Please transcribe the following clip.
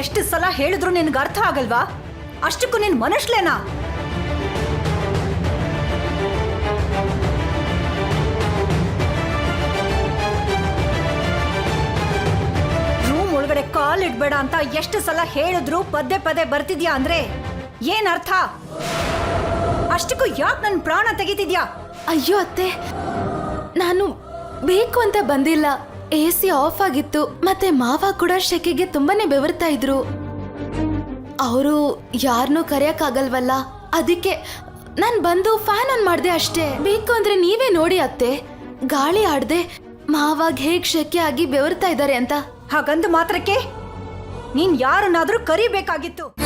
ಎಷ್ಟು ಸಲ ಹೇಳಿದ್ರು ನಿನ್ಗೆ ಅರ್ಥ ಆಗಲ್ವಾ? ಅಷ್ಟಕ್ಕೂ ನಿನ್ ಮನುಷ್ಯಲೇನಾ ರೂಮ್ ಒಳಗಡೆ ಕಾಲ್ ಇಡ್ಬೇಡ ಅಂತ ಎಷ್ಟು ಸಲ ಹೇಳಿದ್ರು ಪದೇ ಪದೇ ಬರ್ತಿದ್ಯಾ ಅಂದ್ರೆ? ಏನ್ ಅರ್ಥ? ಅಷ್ಟಕ್ಕೂ ಯಾಕೆ ನನ್ನ ಪ್ರಾಣ ತೆಗಿತಿದ್ಯಾ? ಅಯ್ಯೋ ಅತ್ತೆ, ನಾನು ಬೇಕು ಅಂತ ಬಂದಿಲ್ಲ. ಎ ಸಿ ಆಫ್ ಆಗಿತ್ತು ಮತ್ತೆ ಮಾವ ಕೂಡ ಶೆಕೆಗೆ ತುಂಬಾನೇ ಬೆವರ್ತಾ ಇದ್ರು. ಅವರು ಯಾರನ್ನೂ ಕರೆಯಕ್ಕಾಗಲ್ವಲ್ಲ? ಅದಕ್ಕೆ ನಾನು ಬಂದು ಫ್ಯಾನ್ ಆನ್ ಮಾಡಿದೆ ಅಷ್ಟೇ. ಬೇಕು ಅಂದ್ರೆ ನೀವೇ ನೋಡಿ ಅತ್ತೆ. ಗಾಳಿ ಆಡ್ದೆ ಮಾವಾಗ ಹೇಗ್ ಶೆಕೆ ಆಗಿ ಬೆವರ್ತಾ ಇದ್ದಾರೆ ಅಂತ. ಹಾಗಂದ ಮಾತ್ರಕ್ಕೆ ನೀನ್ ಯಾರನ್ನಾದ್ರೂ ಕರಿಬೇಕಾಗಿತ್ತು.